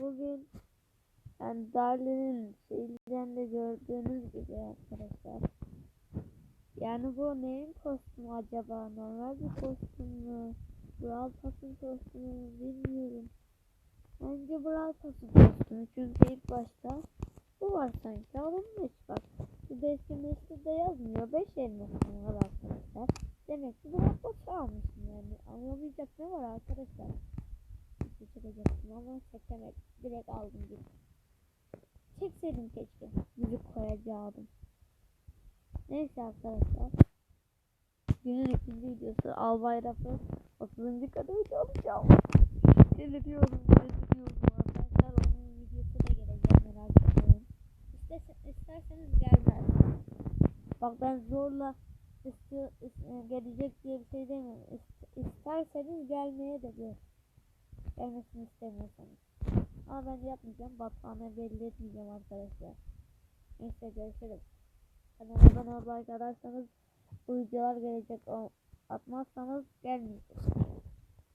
bugün yani Darlin'in şeyinden de gördüğünüz gibi arkadaşlar. Yani bu neyin kostümü acaba? Normal bir kostüm mü? Brawl Pass'ın kostümü mü bilmiyorum. Bence Brawl Pass'ın kostümü çünkü ilk başta bu var sanki alınmış bak. Bu destinesi de yazmıyor. 5 elmasım var arkadaşlar. Demek ki Brawl Pass almışım yani. Anlamayacak ne var arkadaşlar? Çekecektim ama çekemedim. Direkt aldım gibi. Çekseydim keşke. Müzik koyacaktım. Neyse arkadaşlar. Günün ikinci videosu Albay Rafı 30. kadar çalacağım. Deliriyorum, deliriyorum arkadaşlar. Onun videosu da gelecek merak etmeyin. İstersen, isterseniz gelmez. Bak ben zorla istiyor, is- gelecek diye bir şey demiyorum. İst- isterseniz gelmeye de bir gelmesini istemiyorsanız. Ama ben yapmayacağım. Batmanı belli etmeyeceğim arkadaşlar. Neyse görüşürüz. Kanalıma abone olmayı arkadaşlarsanız bu videolar gelecek. Atmazsanız gelmeyecek.